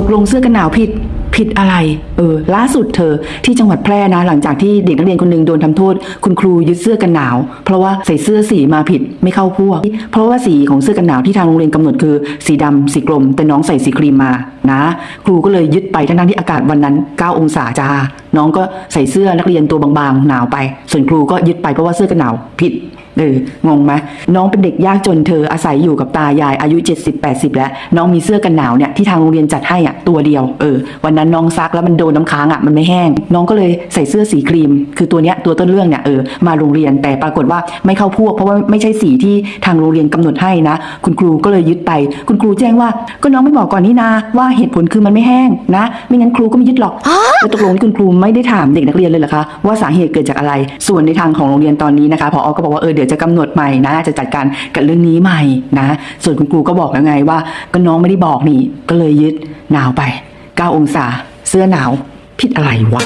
ตกลงเสื้อกันหนาวผิดผิดอะไร เออ ล่าสุดเธอที่จังหวัดแพร่นะ หลังจากที่เด็กนักเรียนคนหนึ่งโดนทำโทษ คุณครูยึดเสื้อกันหนาว เพราะว่าใส่เสื้อสีมาผิดไม่เข้าพวก เพราะว่าสีของเสื้อกันหนาวที่ทางโรงเรียนกำหนดคือ สีดำสีกลม แต่น้องใส่สีครีมมานะ ครูก็เลยยึดไปทั้งที่อากาศวันนั้น 9 องศาจ้าน้องก็ใส่เสื้อนักเรียนตัวบางๆหนาวไป ส่วนครูก็ยึดไปเพราะว่าเสื้อกันหนาวผิด เอองงไหมน้องเป็นเด็กยากจนเธออาศัยอยู่กับตายายอายุ 70 80 แล้ว น้องมีเสื้อกันหนาวเนี่ยที่ทางโรงเรียนจัดให้อะตัวเดียวเออวันนั้นน้องซักแล้วมันโดนน้ำค้างอะมันไม่แห้ง น้องก็เลยใส่เสื้อสีครีม คือตัวเนี้ยตัวต้นเรื่องเนี่ยเออมาโรงเรียนแต่ปรากฏว่าไม่เข้าพวก เพราะว่าไม่ใช่สีที่ทางโรงเรียนกำหนดให้นะ คุณครูก็เลยยึดไป คุณครูแจ้งว่าก็น้องไม่บอกก่อนนี่นาว่าเหตุผลคือมันไม่แห้งนะ ไม่งั้นครูก็ไม่ยึดหรอก แล้วตกลงที่คุณครูไม่ได้ถามเด็กนักเรียนเลยเหรอคะว่าสาเหตุเกิดจากอะไร ส่วนในทางของโรงเรียนตอนนี้นะคะพอก็บอกว่าเออเดี๋ยวจะกำหนดใหม่นะ จะจัดการกับเรื่องนี้ใหม่นะ ส่วนคุณครูก็บอกแล้วไงว่า ก็น้องไม่ได้บอกนี่ก็เลยยึดหนาวไป 9 องศา เสื้อหนาวผิดอะไรวะ